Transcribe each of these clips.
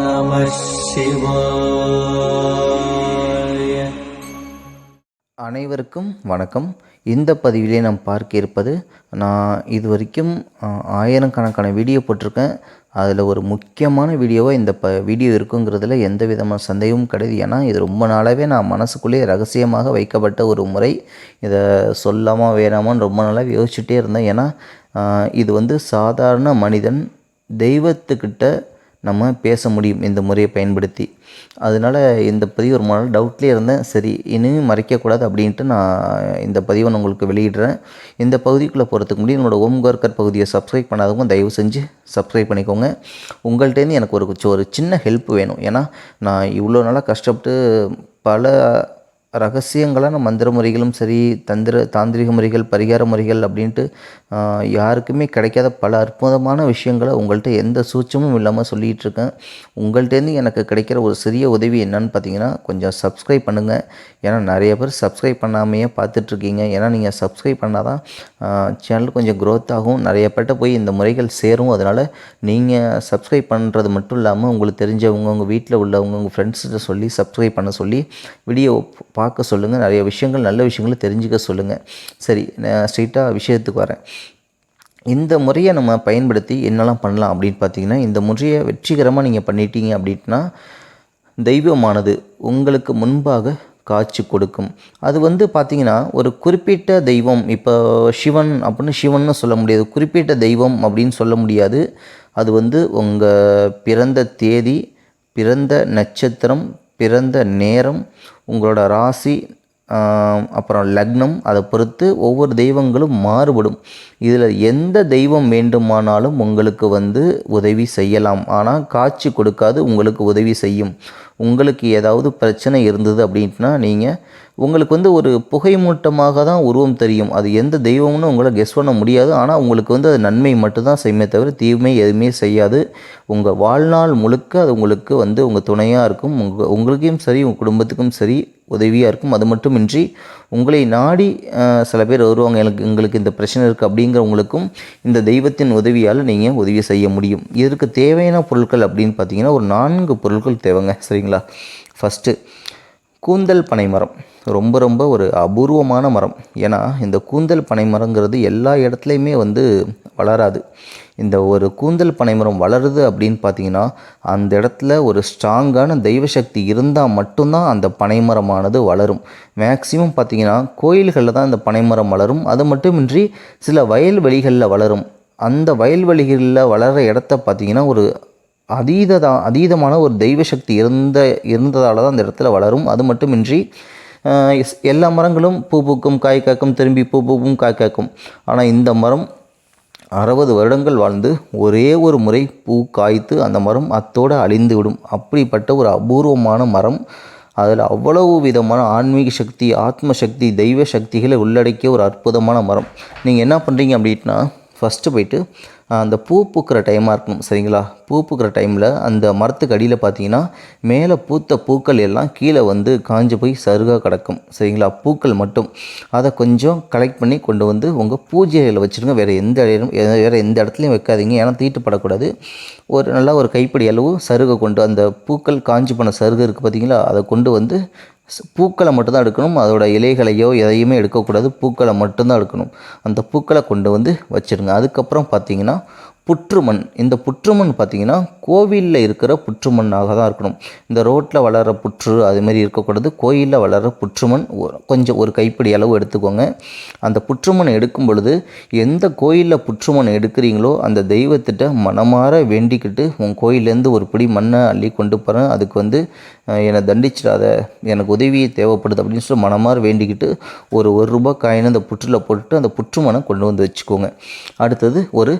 நம சிவாய அனைவருக்கும் வணக்கம். இந்த பதிவிலே நாம் பார்க்க இருப்பது நான் இது வரைக்கும் ஆயிரக்கணக்கான வீடியோ போட்டிருக்கேன். அதில் ஒரு முக்கியமான வீடியோவாக இந்த ப வீடியோ இருக்குங்கிறதுல எந்த விதமான சந்தேகமும் கிடையாது. ஏன்னா இது ரொம்ப நாளாகவே நான் மனசுக்குள்ளேயே ரகசியமாக வைக்கப்பட்ட ஒரு முறை. இதை சொல்லாமா வேணாமான்னு ரொம்ப நாளாக யோசிச்சுட்டே இருந்தேன். ஏன்னா இது வந்து சாதாரண மனிதன் தெய்வத்துக்கிட்ட நம்ம பேச முடியும் இந்த முறையை பயன்படுத்தி. அதனால் இந்த பதிவு ஒரு நாள் டவுட்லேயே இருந்தேன். சரி இனியும் மறைக்கக்கூடாது அப்படின்ட்டு நான் இந்த பதிவை நான் உங்களுக்கு வெளியிடுறேன். இந்த பகுதிக்குள்ளே போகிறதுக்கு முன்னாடி என்னோடய ஓம்கார்கர் பகுதியை சப்ஸ்கிரைப் பண்ணாதவங்க தயவு செஞ்சு சப்ஸ்கிரைப் பண்ணிக்கோங்க. உங்கள்கிட்டேருந்து எனக்கு ஒரு ஒரு சின்ன ஹெல்ப் வேணும். ஏன்னா நான் இவ்வளோ நாளாக கஷ்டப்பட்டு பல ரகசியங்களான மந்திர முறைகளும் சரி தந்திர தாந்திரிக முறைகள் பரிகார முறைகள் அப்படின்ட்டு யாருக்குமே கிடைக்காத பல அற்புதமான விஷயங்களை உங்கள்கிட்ட எந்த சூச்சமும் இல்லாமல் சொல்லிகிட்டு இருக்கேன் உங்கள்கிட்டேருந்து எனக்கு கிடைக்கிற ஒரு சிறிய உதவி என்னன்னு பார்த்தீங்கன்னா கொஞ்சம் சப்ஸ்கிரைப் பண்ணுங்கள் ஏன்னா நிறைய பேர் சப்ஸ்கிரைப் பண்ணாமையே பார்த்துட்ருக்கீங்க. ஏன்னா நீங்கள் சப்ஸ்கிரைப் பண்ணால் தான் சேனல் கொஞ்சம் க்ரோத் ஆகும். நிறைய பேர்ட்ட போய் இந்த முறைகள் சேரும். அதனால் நீங்கள் சப்ஸ்கிரைப் பண்ணுறது மட்டும் இல்லாமல் உங்களுக்கு தெரிஞ்சவங்க உங்கள் வீட்டில் உள்ளவங்க உங்கள் ஃப்ரெண்ட்ஸ்கிட்ட சொல்லி சப்ஸ்கிரைப் பண்ண சொல்லி வீடியோ பார்க்க சொல்லுங்கள் நிறைய விஷயங்கள் நல்ல விஷயங்களை தெரிஞ்சுக்க சொல்லுங்கள் சரி நான் ஸ்ட்ரெயிட்டாக விஷயத்துக்கு வரேன். இந்த முறையை நம்ம பயன்படுத்தி என்னெல்லாம் பண்ணலாம் அப்படின்னு பார்த்தீங்கன்னா இந்த முறையை வெற்றிகரமாக நீங்கள் பண்ணிட்டீங்க அப்படின்னா தெய்வமானது உங்களுக்கு முன்பாக காட்சி கொடுக்கும். அது வந்து பார்த்தீங்கன்னா ஒரு குறிப்பிட்ட தெய்வம் இப்போ சிவன் அப்படின்னு சிவன்னு சொல்ல முடியாது. குறிப்பிட்ட தெய்வம் அப்படின்னு சொல்ல முடியாது. அது வந்து உங்கள் பிறந்த தேதி பிறந்த நட்சத்திரம் பிறந்த நேரம் உங்களோட ராசி அப்புறம் லக்னம் அதை பொறுத்து ஒவ்வொரு தெய்வங்களும் மாறுபடும். இதில் எந்த தெய்வம் வேண்டுமானாலும் உங்களுக்கு வந்து உதவி செய்யலாம். ஆனால் காட்சி கொடுக்காது உங்களுக்கு உதவி செய்யும். உங்களுக்கு ஏதாவது பிரச்சனை இருந்தது அப்படின்ட்டுனா நீங்கள் உங்களுக்கு வந்து ஒரு புகை மூட்டமாக தான் உருவம் தெரியும். அது எந்த தெய்வம்னு உங்களை கெஸ் பண்ண முடியாது. ஆனால் உங்களுக்கு வந்து அது நன்மை மட்டும்தான் செய்யுமே தவிர தீமை எதுவுமே செய்யாது. உங்கள் வாழ்நாள் முழுக்க அது உங்களுக்கு வந்து உங்கள் துணையாக இருக்கும். உங்கள் உங்களுக்கும் சரி உங்கள் குடும்பத்துக்கும் சரி உதவியாக இருக்கும். அது மட்டுமின்றி உங்களை நாடி சில பேர் வருவாங்க எனக்கு எங்களுக்கு இந்த பிரச்சனை இருக்குது அப்படிங்கிறவங்களுக்கும் இந்த தெய்வத்தின் உதவியால் நீங்கள் உதவி செய்ய முடியும். இதற்கு தேவையான பொருட்கள் அப்படின்னு பார்த்தீங்கன்னா ஒரு நான்கு பொருட்கள் தேவைங்க. சரிங்களா? ஃபஸ்ட்டு கூந்தல் பனை மரம் ரொம்ப ரொம்ப ஒரு அபூர்வமான மரம். ஏன்னா இந்த கூந்தல் பனை மரங்கிறது எல்லா இடத்துலையுமே வந்து வளராது. இந்த ஒரு கூந்தல் பனை மரம் வளருது அப்படின்னு பார்த்தீங்கன்னா அந்த இடத்துல ஒரு ஸ்ட்ராங்கான தெய்வ சக்தி இருந்தால் மட்டும்தான் அந்த பனைமரமானது வளரும். மேக்சிமம் பார்த்தீங்கன்னா கோயில்களில் தான் இந்த பனைமரம் வளரும். அது மட்டுமின்றி சில வயல்வெளிகளில் வளரும். அந்த வயல்வெளிகளில் வளர இடத்த பார்த்தீங்கன்னா ஒரு அதீததா அதீதமான ஒரு தெய்வ சக்தி இருந்த இருந்ததால் தான் அந்த இடத்துல வளரும். அது மட்டுமின்றி எல்லா மரங்களும் பூ பூக்கும் காய் காக்கும் திரும்பி பூ பூக்கும் காய் காக்கும் ஆனால் இந்த மரம் அறுபது வருடங்கள் வாழ்ந்து ஒரே ஒரு முறை பூ காய்த்து அந்த மரம் அத்தோடு அழிந்து விடும் அப்படிப்பட்ட ஒரு அபூர்வமான மரம். அதில் அவ்வளவு விதமான ஆன்மீக சக்தி ஆத்ம சக்தி தெய்வ சக்திகளை உள்ளடக்கிய ஒரு அற்புதமான மரம். நீங்கள் என்ன பண்ணுறீங்க அப்படின்னா ஃபஸ்ட்டு போயிட்டு அந்த பூ பூக்கிற டைமாக இருக்கணும் சரிங்களா? பூ பூக்கிற டைமில் அந்த மரத்துக்கு அடியில் பார்த்தீங்கன்னா மேலே பூத்த பூக்கள் எல்லாம் கீழே வந்து காஞ்சு போய் சருகாக கிடக்கும் சரிங்களா? பூக்கள் மட்டும். அதை கொஞ்சம் கலெக்ட் பண்ணி கொண்டு வந்து உங்கள் பூஜையில் வச்சுருங்க. வேறு எந்த இடம் வேறு எந்த இடத்துலையும் வைக்காதீங்க. ஏன்னா தீட்டுப்படக்கூடாது. ஒரு நல்லா ஒரு கைப்பிடி அளவு சருகை கொண்டு அந்த பூக்கள் காஞ்சி போன சருகு இருக்குது பார்த்தீங்களா? அதை கொண்டு வந்து பூக்களை மட்டும்தான் எடுக்கணும். அதோட இலைகளையோ எதையுமே எடுக்கக்கூடாது. பூக்களை மட்டும்தான் எடுக்கணும். அந்த பூக்களை கொண்டு வந்து வச்சுருங்க. அதுக்கப்புறம் பார்த்தீங்கன்னா புற்றுமண் இந்த புற்றுமண் பார்த்திங்கன்னா கோவிலில் இருக்கிற புற்றுமண்ணாக தான் இருக்கணும். இந்த ரோட்டில் வளர்கிற புற்று அதுமாரி இருக்கக்கூடாது. கோயிலில் வளர்கிற புற்றுமண் கொஞ்சம் ஒரு கைப்பிடி அளவு எடுத்துக்கோங்க. அந்த புற்றுமண் எடுக்கும் பொழுது எந்த கோயிலில் புற்றுமண் எடுக்கிறீங்களோ அந்த தெய்வத்திட்ட மனமாற வேண்டிக்கிட்டு உன் கோயிலேருந்து ஒரு பிடி மண்ணை அள்ளி கொண்டு போகிறேன் அதுக்கு வந்து என்னை தண்டிச்சிடாத எனக்கு உதவி தேவைப்படுது அப்படின்னு சொல்லி மனமாற வேண்டிக்கிட்டு ஒரு ஒரு ரூபாய் காயினை அந்த புற்றில் போட்டுட்டு அந்த புற்றுமணை கொண்டு வந்து வச்சுக்கோங்க. அடுத்தது ஒரு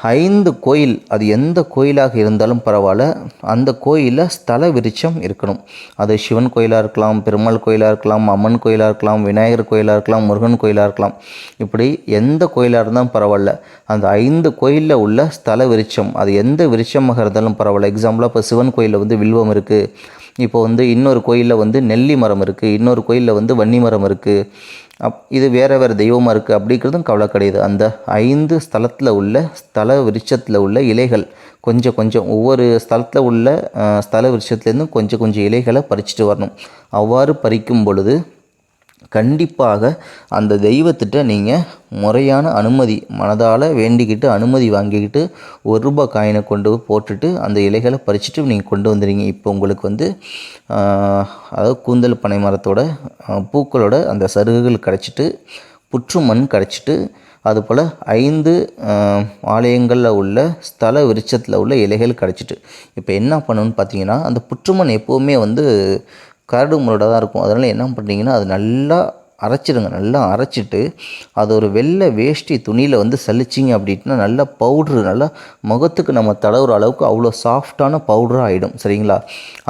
ஐந்து கோயில் அது எந்த கோயிலாக இருந்தாலும் பரவாயில்ல அந்த கோயிலில் ஸ்தல விருட்சம் இருக்கணும். அது சிவன் கோயிலாக இருக்கலாம் பெருமாள் கோயிலாக இருக்கலாம் அம்மன் கோயிலாக இருக்கலாம் விநாயகர் கோயிலாக இருக்கலாம் முருகன் கோயிலாக இருக்கலாம். இப்படி எந்த கோயிலாக இருந்தாலும் பரவாயில்ல. அந்த ஐந்து கோயிலில் உள்ள ஸ்தல விருட்சம் அது எந்த விருட்சமாக இருந்தாலும் பரவாயில்ல. எக்ஸாம்பிளாக இப்போ சிவன் கோயிலில் வந்து வில்வம் இருக்குது இப்போ வந்து இன்னொரு கோயிலில் வந்து நெல்லி மரம் இருக்குது இன்னொரு கோயிலில் வந்து வன்னி மரம் இருக்குது அப் இது வேறு வேறு தெய்வமாக இருக்குது அப்படிங்கிறதும் கவலை கிடையாது அந்த ஐந்து ஸ்தலத்தில் உள்ள ஸ்தல விருட்சத்தில் உள்ள இலைகள் கொஞ்சம் கொஞ்சம் ஒவ்வொரு ஸ்தலத்தில் உள்ள ஸ்தல விருட்சத்துலேருந்தும் கொஞ்சம் கொஞ்சம் இலைகளை பறிச்சுட்டு வரணும். அவ்வாறு பறிக்கும் பொழுது கண்டிப்பாக அந்த தெய்வத்திட்ட நீங்கள் முறையான அனுமதி மனதால் வேண்டிக்கிட்டு அனுமதி வாங்கிக்கிட்டு ஒரு ரூபாய் காயினை கொண்டு போட்டுட்டு அந்த இலைகளை பறிச்சுட்டு நீங்கள் கொண்டு வந்துடுங்க இப்போ உங்களுக்கு வந்து அதாவது கூந்தல் பனை மரத்தோட பூக்களோட அந்த சருகுகள் கிடச்சிட்டு புற்று மண் கிடச்சிட்டு அதுபோல் ஐந்து ஆலயங்களில் உள்ள ஸ்தல விருட்சத்தில் உள்ள இலைகள் கிடச்சிட்டு இப்போ என்ன பண்ணணும்னு பார்த்தீங்கன்னா அந்த புற்றுமண் எப்போவுமே வந்து கரடு முரடாக தான் இருக்கும். அதனால் என்ன பண்ணுறீங்கன்னா அது நல்லா அரைச்சிடுங்க. நல்லா அரைச்சிட்டு அது ஒரு வெள்ளை வேஷ்டி துணியில் வந்து சலிச்சிங்க அப்படின்னா நல்லா பவுட்ரு நல்லா முகத்துக்கு நம்ம தடவுற அளவுக்கு அவ்வளோ சாஃப்டான பவுடராக ஆகிடும் சரிங்களா?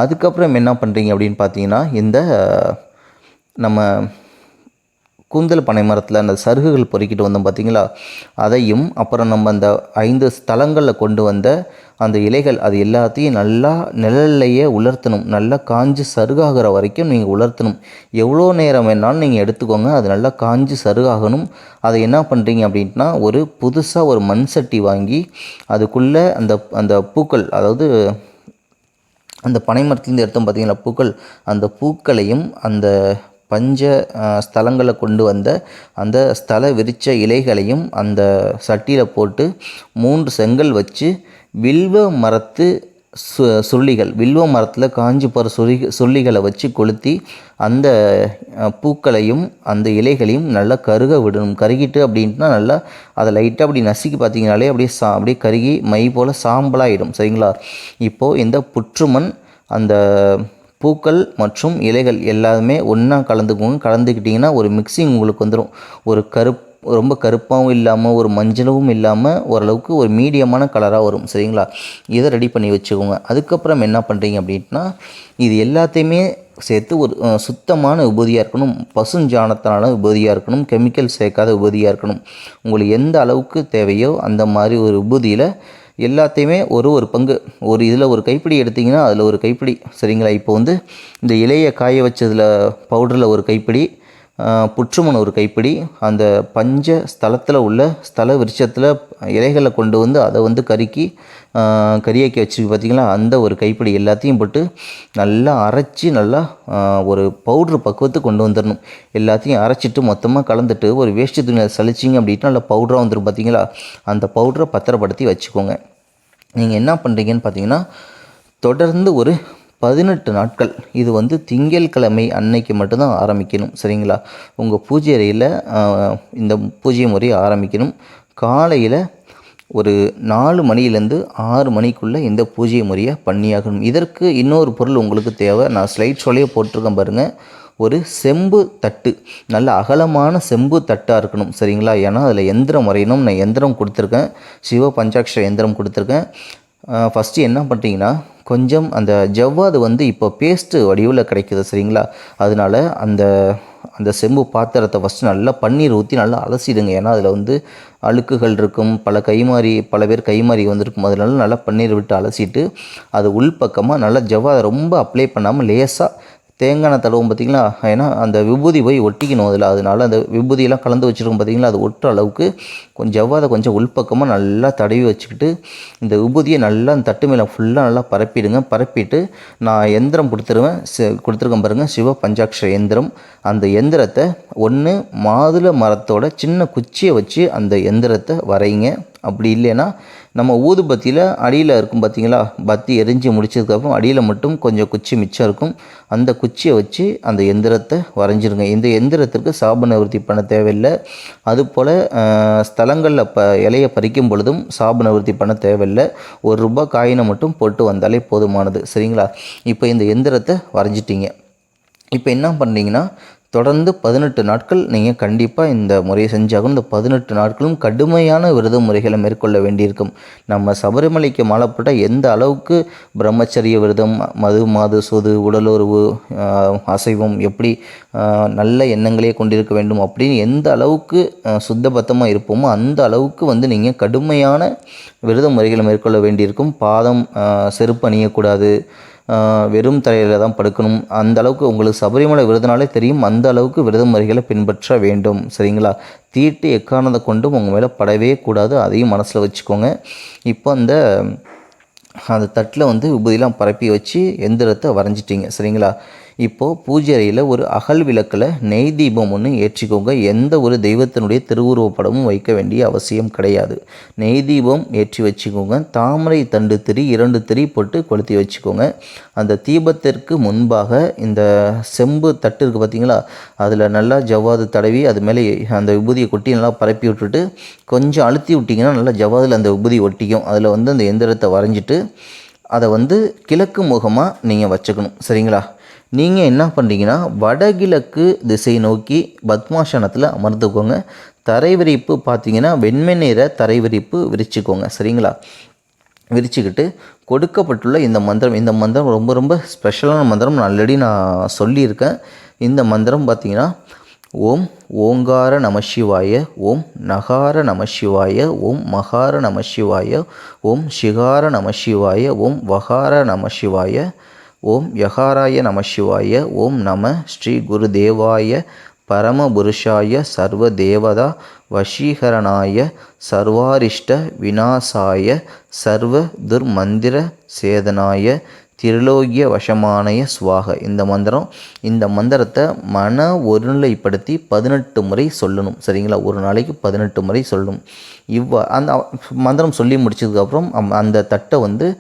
அதுக்கப்புறம் என்ன பண்ணுறீங்க அப்படின்னு பார்த்தீங்கன்னா இந்த நம்ம கூந்தல் பனை மரத்தில் அந்த சருகுகள் பொறுக்கிட்டு வந்தோம் பார்த்தீங்களா அதையும் அப்புறம் நம்ம அந்த ஐந்து ஸ்தலங்களில் கொண்டு வந்த அந்த இலைகள் அது எல்லாத்தையும் நல்லா நிழல்லையே உலர்த்தணும். நல்லா காஞ்சு சருகாகிற வரைக்கும் நீங்கள் உலர்த்தணும். எவ்வளோ நேரம் வேணாலும் நீங்கள் எடுத்துக்கோங்க. அது நல்லா காஞ்சு சருகாகணும். அதை என்ன பண்ணுறீங்க அப்படின்ட்டுனா ஒரு புதுசாக ஒரு மண் சட்டி வாங்கி அதுக்குள்ளே அந்த அந்த பூக்கள் அதாவது அந்த பனை மரத்துலேருந்து எடுத்தோம் பார்த்தீங்களா பூக்கள் அந்த பூக்களையும் அந்த பஞ்ச ஸ்தலங்களை கொண்டு வந்த அந்த ஸ்தல விரிச்ச இலைகளையும் அந்த சட்டியில் போட்டு மூன்று செங்கல் வச்சு வில்வ மரத்து சு சுருளிகள் வில்வ மரத்தில் காஞ்சி போகிற சுரி சுருளிகளை வச்சு கொளுத்தி அந்த பூக்களையும் அந்த இலைகளையும் நல்லா கருக விடணும். கருகிட்டு அப்படின்ட்டுனா நல்லா அதை லைட்டாக அப்படி நசுக்கி பார்த்தீங்கனாலே அப்படியே சா அப்படியே கருகி மை போல் சாம்பலாகிடும் சரிங்களா? இப்போது இந்த புற்றுமண் அந்த பூக்கள் மற்றும் இலைகள் எல்லாமே ஒன்றா கலந்துக்கோங்க. கலந்துக்கிட்டிங்கன்னா ஒரு மிக்சிங் உங்களுக்கு வந்துடும் ஒரு கருப் ரொம்ப கருப்பாகவும் இல்லாமல் ஒரு மஞ்சளும் இல்லாமல் ஓரளவுக்கு ஒரு மீடியமான கலராக வரும். சரிங்களா? இதை ரெடி பண்ணி வச்சுக்கோங்க. அதுக்கப்புறம் என்ன பண்ணுறீங்க அப்படின்னா இது எல்லாத்தையுமே சேர்த்து ஒரு சுத்தமான உபதியாக இருக்கணும். பசுஞ்சாணத்தான உபதியாக இருக்கணும். கெமிக்கல் சேர்க்காத உபதியாக இருக்கணும். உங்களுக்கு எந்த அளவுக்கு தேவையோ அந்த மாதிரி ஒரு உபதியில் எல்லாத்தையுமே ஒரு ஒரு பங்கு. ஒரு இதில் ஒரு கைப்பிடி எடுத்திங்கன்னா அதில் ஒரு கைப்பிடி. சரிங்களா? இப்போ வந்து இந்த இலையை காய வச்சதில் பவுடரில் ஒரு கைப்பிடி. புற்றுமண் ஒரு கைப்பிடி. அந்த பஞ்ச ஸ்தலத்தில் உள்ள ஸ்தல விருட்சத்தில் இலைகளை கொண்டு வந்து அதை வந்து கருக்கி கரியாக்கி வச்சு பார்த்திங்களா அந்த ஒரு கைப்பிடி எல்லாத்தையும் போட்டு நல்லா அரைச்சி நல்லா ஒரு பவுட்ரு பக்குவத்துக்கு கொண்டு வந்துடணும் எல்லாத்தையும் அரைச்சிட்டு மொத்தமாக கலந்துட்டு ஒரு வேஷ்டி துணியை சளிச்சிங்க அப்படின்னா நல்லா பவுடராக வந்துடும் பார்த்தீங்களா அந்த பவுடரை பத்திரப்படுத்தி வச்சுக்கோங்க. நீங்கள் என்ன பண்ணுறீங்கன்னு பார்த்தீங்கன்னா தொடர்ந்து ஒரு பதினெட்டு நாட்கள். இது வந்து திங்கட்கிழமை அன்னைக்கு மட்டும்தான் ஆரம்பிக்கணும் சரிங்களா? உங்கள் பூஜை அறையில் இந்த பூஜை முறையை ஆரம்பிக்கணும். காலையில் ஒரு நாலு மணிலேருந்து ஆறு மணிக்குள்ளே இந்த பூஜை முறையை பண்ணியாகணும். இதற்கு இன்னொரு பொருள் உங்களுக்கு தேவை. நான் ஸ்லைட் ஷோலேயே போட்டிருக்கேன் பாருங்கள் ஒரு செம்பு தட்டு. நல்ல அகலமான செம்பு தட்டாக இருக்கணும் சரிங்களா? ஏன்னா அதில் எந்திரம் வரையணும் நான் எந்திரம் கொடுத்துருக்கேன். சிவ பஞ்சாட்சர எந்திரம் கொடுத்துருக்கேன். ஃபஸ்ட்டு என்ன பண்ணுறீங்கன்னா கொஞ்சம் அந்த ஜவ்வாது வந்து இப்போ பேஸ்ட்டு வடிவில் கிடைக்குது சரிங்களா? அதனால அந்த அந்த செம்பு பாத்திரத்தை ஃபஸ்ட்டு நல்லா பன்னீர் ஊற்றி நல்லா அலசிடுங்க. ஏன்னா அதில் வந்து அழுக்குகள் இருக்கும் பல கைமாறி பல பேர் கைமாறி வந்திருக்கும். அதனால நல்லா பன்னீர் விட்டு அலசிட்டு அது உள்பக்கமாக நல்லா ஜவ்வாதை ரொம்ப அப்ளை பண்ணாமல் லேசாக தேங்காய் தடவும் பார்த்திங்களா? ஏன்னா அந்த விபூதி போய் ஒட்டிக்கணும் அதில். அதனால அந்த விபூதியெல்லாம் கலந்து வச்சுருக்கோம் பார்த்தீங்களா? அது ஒட்டுற அளவுக்கு கொஞ்சம் ஜவ்வாதை கொஞ்சம் உள்பக்கமாக நல்லா தடவி வச்சுக்கிட்டு இந்த விபூதியை நல்லா அந்த தட்டு மேலே ஃபுல்லாக நல்லா பரப்பிடுங்க. பரப்பிட்டு நான் எந்திரம் கொடுத்துருவேன். சி- கொடுத்துருக்கேன் பாருங்கள் சிவ பஞ்சாட்சர எந்திரம். அந்த எந்திரத்தை ஒன்று மாதுளை மரத்தோட சின்ன குச்சியை வச்சு அந்த எந்திரத்தை வரைங்க அப்படி இல்லைன்னா நம்ம ஊதுபத்தியில் அடியில் இருக்கும் பார்த்தீங்களா பத்தி எரிஞ்சு முடிச்சதுக்கப்புறம் அடியில் மட்டும் கொஞ்சம் குச்சி மிச்சம் இருக்கும். அந்த குச்சியை வச்சு அந்த எந்திரத்தை வரைஞ்சிருங்க. இந்த எந்திரத்திற்கு சாப நிவர்த்தி பண்ண தேவையில்லை. அதுபோல் ஸ்தலங்களில் ப இலையை பறிக்கும் பொழுதும் சாப நிவர்த்தி பண்ண தேவையில்லை. ஒரு ரூபாய் காயினை மட்டும் போட்டு வந்தாலே போதுமானது. சரிங்களா? இப்போ இந்த எந்திரத்தை வரைஞ்சிட்டிங்க. இப்போ என்ன பண்ணுறீங்கன்னா தொடர்ந்து பதினெட்டு நாட்கள் நீங்கள் கண்டிப்பாக இந்த முறையை செஞ்சாகணும். இந்த பதினெட்டு நாட்களும் கடுமையான விரத முறைகளை மேற்கொள்ள வேண்டியிருக்கும். நம்ம சபரிமலைக்கு மாலப்பட்ட எந்த அளவுக்கு பிரம்மச்சரிய விரதம் மது மாது சொது உடலுறவு அசைவம் எப்படி நல்ல எண்ணங்களே கொண்டிருக்க வேண்டும் அப்படின்னு எந்த அளவுக்கு சுத்தபத்தமாக இருப்போமோ அந்த அளவுக்கு வந்து நீங்கள் கடுமையான விரத முறைகளை மேற்கொள்ள வேண்டியிருக்கும். பாதம் செருப்பு அணியக்கூடாது. வெறும் தலையில் தான் படுக்கணும். அந்த அளவுக்கு உங்களுக்கு சபரிமலை விரதனாலே தெரியும். அந்த அளவுக்கு விரத முறைகளை பின்பற்ற வேண்டும். சரிங்களா? தீட்டு எக்காரணத்தை கொண்டும் உங்கள் மேலே படவே கூடாது. அதையும் மனசில் வச்சுக்கோங்க. இப்போ அந்த அந்த தட்டில் வந்து விபூதிலாம் பரப்பி வச்சு எந்திரத்தை வரைஞ்சிட்டிங்க. சரிங்களா? இப்போது பூஜை அறையில் ஒரு அகல் விளக்கில் நெய் தீபம் ஒன்று ஏற்றிக்கோங்க. எந்த ஒரு தெய்வத்தினுடைய திருவுருவப்படமும் வைக்க வேண்டிய அவசியம் கிடையாது. நெய் தீபம் ஏற்றி வச்சுக்கோங்க. தாமரை தண்டு திரி இரண்டு திரி போட்டு கொளுத்தி வச்சுக்கோங்க. அந்த தீபத்திற்கு முன்பாக இந்த செம்பு தட்டு இருக்குது பார்த்தீங்களா அதில் நல்லா ஜவ்வாது தடவி அது மேலே அந்த விபூதியை கொட்டி நல்லா பரப்பி விட்டுட்டு கொஞ்சம் அழுத்தி விட்டிங்கன்னா நல்லா ஜவ்வாதில் அந்த விபூதி ஒட்டிக்கும். அதில் வந்து அந்த எந்திரத்தை வரைஞ்சிட்டு அதை வந்து கிழக்கு முகமாக நீங்கள் வச்சுக்கணும். சரிங்களா? நீங்கள் என்ன பண்ணுறீங்கன்னா வடகிழக்கு திசை நோக்கி பத்மாசனத்தில் அமர்ந்துக்கோங்க. தரை விரிப்பு பார்த்தீங்கன்னா வெண்மை நிற தரை விரிப்பு விரிச்சுக்கோங்க. சரிங்களா? விரிச்சுக்கிட்டு கொடுக்கப்பட்டுள்ள இந்த மந்திரம் இந்த மந்திரம் ரொம்ப ரொம்ப ஸ்பெஷலான மந்திரம். நான் ஆல்ரெடி நான் சொல்லியிருக்கேன். இந்த மந்திரம் பார்த்தீங்கன்னா ஓம் ஓங்கார நமசிவாய ஓம் நகார நமசிவாய ஓம் மகார நமசிவாய ஓம் சிகார நமசிவாய ஓம் வகார நமசிவாய ஓம் யகாராய நமசிவாய ஓம் நம ஸ்ரீ குரு தேவாய பரமபுருஷாய சர்வ தேவதா வசீகரனாய சர்வாரிஷ்ட விநாசாய சர்வ துர்மந்திர சேதனாய திரிலோகிய வசமானய சுவாக. இந்த மந்திரம் இந்த மந்திரத்தை மன ஒருநிலைப்படுத்தி பதினெட்டு முறை சொல்லணும். சரிங்களா? ஒரு நாளைக்கு பதினெட்டு முறை சொல்லணும். இவ்வா அந்த மந்திரம் சொல்லி முடிச்சதுக்கப்புறம் அம்- அந்த தட்டை வந்து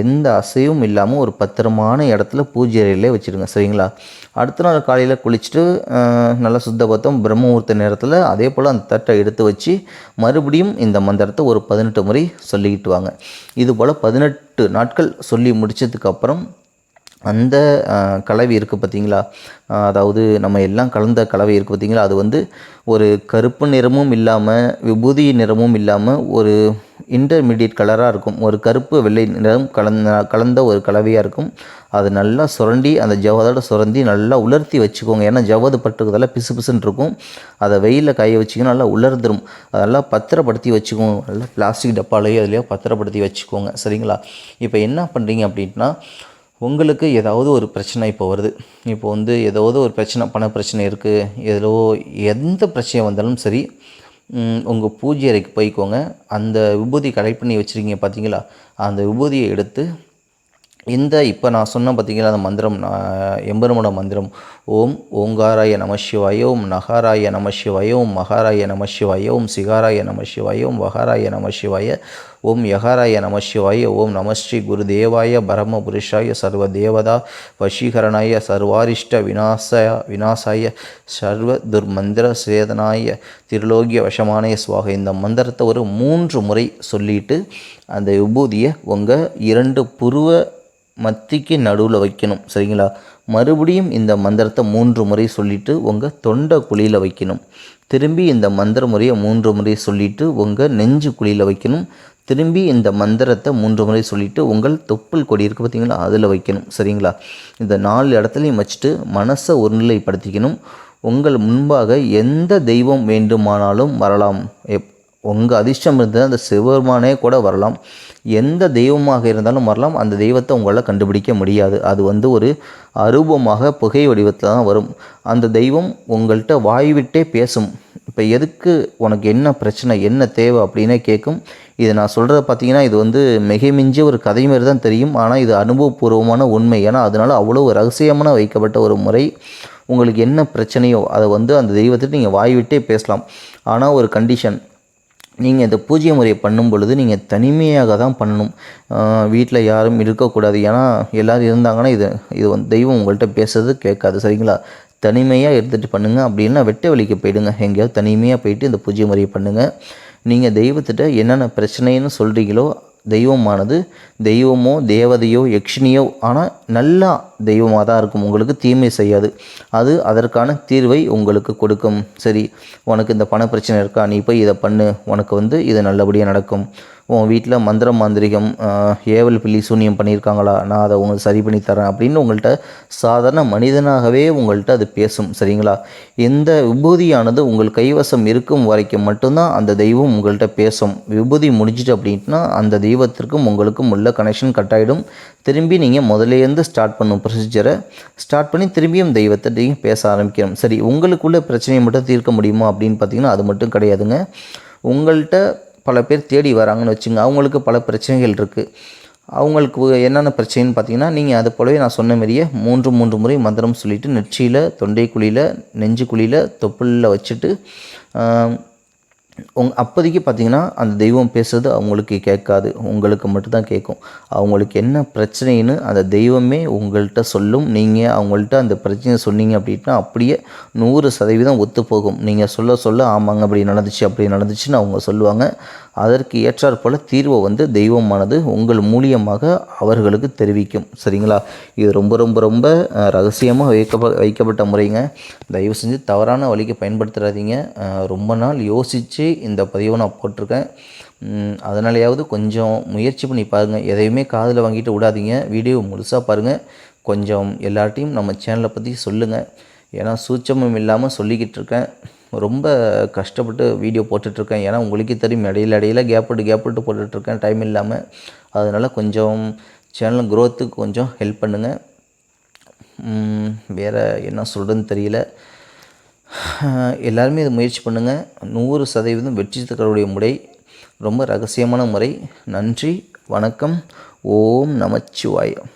எந்த அசையும் இல்லாமல் ஒரு பத்திரமான இடத்துல பூஜை அறையிலே வச்சுருங்க சரிங்களா? அடுத்த நாள் காலையில் குளிச்சுட்டு நல்லா சுத்தபத்தம் பிரம்மமுகூர்த்த நேரத்தில் அதே போல் அந்த தட்டை எடுத்து வச்சு மறுபடியும் இந்த மந்திரத்தை ஒரு பதினெட்டு முறை சொல்லிக்கிட்டு வாங்க. இது போல் பதினெட்டு நாட்கள் சொல்லி முடிச்சதுக்கப்புறம் அந்த கலவை இருக்குது பார்த்தீங்களா அதாவது நம்ம எல்லாம் கலந்த கலவை இருக்குது பார்த்தீங்களா அது வந்து ஒரு கருப்பு நிறமும் இல்லாமல் விபூதி நிறமும் இல்லாமல் ஒரு இன்டர்மீடியட் கலராக இருக்கும். ஒரு கருப்பு வெள்ளை நிறம் கலந்த கலந்த ஒரு கலவையாக இருக்கும். அது நல்லா சுரண்டி அந்த ஜவதோட சுரண்டி நல்லா உலர்த்தி வச்சுக்கோங்க. ஏன்னா ஜவது பட்டுக்கிறதால பிசு பிசுன்னு இருக்கும். அதை வெயிலில் காய வச்சிங்கன்னா நல்லா உலர்ந்துடும் அதெல்லாம் பத்திரப்படுத்தி வச்சுக்கோங்க நல்லா பிளாஸ்டிக் டப்பாலையோ அதுலையோ பத்திரப்படுத்தி வச்சுக்கோங்க. சரிங்களா? இப்போ என்ன பண்ணுறீங்க அப்படின்னா உங்களுக்கு ஏதாவது ஒரு பிரச்சனை இப்போ வருது. இப்போ வந்து ஏதாவது ஒரு பிரச்சனை பண பிரச்சனை இருக்குது ஏதோ எந்த பிரச்சனை வந்தாலும் சரி உங்கள் பூஜை அறைக்கு போய்க்கோங்க. அந்த விபூதி கடை பண்ணி வச்சுருக்கீங்க பார்த்தீங்களா? அந்த விபூதியை எடுத்து இந்த இப்போ நான் சொன்ன பார்த்தீங்களா அந்த மந்திரம் நான் எம்பெருமோட மந்திரம் ஓம் ஓங்காராய நம சிவாய ஓம் நகாராய நம சிவாய ஓம் மகாராய நம சிவாய ஓம் சிகாராய நம சிவாய ஓம் வகாராய நம சிவாய ஓம் யகாராய நம சிவாய ஓம் நமஸ்ரீ குரு தேவாய பரம புருஷாய சர்வ தேவதா வசீகரணாய சர்வாரிஷ்ட விநாசாய விநாசாய சர்வ துர்மந்திர சேதனாய திருலோகிய வசமானய சுவாக. இந்த மந்திரத்தை ஒரு மூன்று முறை சொல்லிட்டு அந்த விபூதியை உங்கள் இரண்டு புருவ மத்திக்கு நடுவில் வைக்கணும் சரிங்களா? மறுபடியும் இந்த மந்திரத்தை மூன்று முறை சொல்லிவிட்டு உங்கள் தொண்டை குழியில் வைக்கணும். திரும்பி இந்த மந்திர முறையை மூன்று முறை சொல்லிவிட்டு உங்கள் நெஞ்சு குழியில் வைக்கணும். திரும்பி இந்த மந்திரத்தை மூன்று முறை சொல்லிட்டு உங்கள் தொப்புள் கொடி இருக்குது பார்த்தீங்களா அதில் வைக்கணும் சரிங்களா? இந்த நாலு இடத்துலையும் வச்சுட்டு மனசை ஒருநிலைப்படுத்திக்கணும். உங்கள் முன்பாக எந்த தெய்வம் வேண்டுமானாலும் வரலாம். எப் உங்கள் அதிர்ஷ்டம் இருந்தால் அந்த சிவபெருமானே கூட வரலாம். எந்த தெய்வமாக இருந்தாலும் வரலாம். அந்த தெய்வத்தை உங்களால் கண்டுபிடிக்க முடியாது. அது வந்து ஒரு அரூபமாக புகை வடிவத்தில் தான் வரும். அந்த தெய்வம் உங்கள்கிட்ட வாய்விட்டே பேசும். இப்போ எதுக்கு உனக்கு என்ன பிரச்சனை என்ன தேவை அப்படின்னே கேட்கும் இதை நான் சொல்கிறத பார்த்தீங்கன்னா இது வந்து மிகை மிஞ்சிய ஒரு கதை மாதிரி தான் தெரியும். ஆனால் இது அனுபவபூர்வமான உண்மை. ஏன்னா அதனால் அவ்வளோ ரகசியமான வைக்கப்பட்ட ஒரு முறை உங்களுக்கு என்ன பிரச்சனையோ அதை வந்து அந்த தெய்வத்துக்கு நீங்கள் வாய்விட்டே பேசலாம். ஆனால் ஒரு கண்டிஷன் நீங்கள் இந்த பூஜ்ய முறையை பண்ணும் பொழுது நீங்கள் தனிமையாக தான் பண்ணணும். வீட்டில் யாரும் இருக்கக்கூடாது. ஏன்னா எல்லோரும் இருந்தாங்கன்னா இது இது வந்து தெய்வம் உங்கள்கிட்ட பேசுறது கேட்காது. சரிங்களா? தனிமையாக எடுத்துகிட்டு பண்ணுங்கள் அப்படின்னா வெட்ட வெளிக்கு போயிடுங்க. எங்கேயாவது தனிமையாக போயிட்டு இந்த பூஜ்ய முறையை பண்ணுங்கள் நீங்கள் தெய்வத்திட்ட என்னென்ன பிரச்சனைன்னு சொல்கிறீங்களோ தெய்வமானது தெய்வமோ தேவதையோ யக்ஷினியோ ஆனால் நல்லா தெய்வமாக தான் இருக்கும். உங்களுக்கு தீமை செய்யாது. அது அதற்கான தீர்வை உங்களுக்கு கொடுக்கும். சரி உனக்கு இந்த பண பிரச்சனை இருக்கா? நீ போய் இதை பண்ணு. உனக்கு வந்து இது நல்லபடியாக நடக்கும். உன் வீட்டில் மந்திரம் மாந்திரிகம் ஏவல் பிள்ளி சூனியம் பண்ணியிருக்காங்களா? நான் அதை உங்களுக்கு சரி பண்ணி தரேன் அப்படின்னு உங்கள்கிட்ட சாதாரண மனிதனாகவே உங்கள்கிட்ட அது பேசும். சரிங்களா? இந்த விபூதியானது உங்கள் கைவசம் இருக்கும் வரைக்கும் மட்டும்தான் அந்த தெய்வம் உங்கள்கிட்ட பேசும். விபூதி முடிஞ்சிட்டு அப்படின்னா அந்த தெய்வத்திற்கும் உங்களுக்கும் உள்ள கனெக்ஷன் கட் ஆகிடும் திரும்பி நீங்கள் முதலேருந்து ஸ்டார்ட் பண்ணும் ப்ரொசீஜரை ஸ்டார்ட் பண்ணி திரும்பியும் தெய்வத்தை நீங்கள் பேச ஆரம்பிக்கணும். சரி உங்களுக்குள்ள பிரச்சனையை மட்டும் தீர்க்க முடியுமா அப்படின்னு பார்த்தீங்கன்னா அது மட்டும் கிடையாதுங்க. உங்கள்கிட்ட பல பேர் தேடி வராங்கன்னு வச்சுங்க அவங்களுக்கு பல பிரச்சனைகள் இருக்குது அவங்களுக்கு என்னென்ன பிரச்சனைன்னு பார்த்தீங்கன்னா நீங்கள் அது போலவே நான் சொன்ன மாதிரியே மூன்று மூன்று முறை மந்திரம் சொல்லிவிட்டு நெற்றியில் தொண்டை குழியில் நெஞ்சு குழியில் தொப்புளில் வச்சுட்டு உங் அப்போதைக்கு பார்த்தீங்கன்னா அந்த தெய்வம் பேசுறது அவங்களுக்கு கேட்காது. உங்களுக்கு மட்டும்தான் கேட்கும். அவங்களுக்கு என்ன பிரச்சனைன்னு அந்த தெய்வமே உங்கள்கிட்ட சொல்லும். நீங்கள் அவங்கள்ட்ட அந்த பிரச்சனையை சொன்னீங்க அப்படின்னா அப்படியே நூறு சதவீதம் ஒத்து போகும் நீங்கள் சொல்ல சொல்ல ஆமாங்க அப்படி நடந்துச்சு அப்படி நடந்துச்சுன்னு அவங்க சொல்லுவாங்க. அதற்கு ஏற்றாற் போல தீர்வை வந்து தெய்வமானது உங்கள் மூலியமாக அவர்களுக்கு தெரிவிக்கும். சரிங்களா? இது ரொம்ப ரொம்ப ரொம்ப ரகசியமாக வைக்கப்ப வைக்கப்பட்ட முறைங்க. தயவு செஞ்சு தவறான வழிக்கு பயன்படுத்துறாதீங்க ரொம்ப நாள் யோசித்து இந்த பதிவை நான் போட்டிருக்கேன். அதனாலையாவது கொஞ்சம் முயற்சி பண்ணி பாருங்கள் எதையுமே காதில் வாங்கிட்டு விடாதீங்க. வீடியோ முழுசாக பாருங்கள் கொஞ்சம் எல்லார்ட்டையும் நம்ம சேனலை பற்றி சொல்லுங்கள் ஏன்னா சூட்சமம் இல்லாமல் சொல்லிக்கிட்டு இருக்கேன். ரொம்ப கஷ்டப்பட்டு வீடியோ போட்டுட்ருக்கேன். ஏன்னா உங்களுக்கே தெரியும் இடையில இடையில கேப் விட்டு கேப் விட்டு போட்டுட்ருக்கேன். டைம் இல்லாமல் அதனால் கொஞ்சம் சேனல் க்ரோத்துக்கு கொஞ்சம் ஹெல்ப் பண்ணுங்கள் வேறு என்ன சொல்கிறதுன்னு தெரியல. எல்லாருமே இதை முயற்சி பண்ணுங்கள் நூறு சதவீதம் வெற்றி தக்கக்கூடிய முறை. ரொம்ப ரகசியமான முறை. நன்றி வணக்கம். ஓம் நமச்சிவாயம்.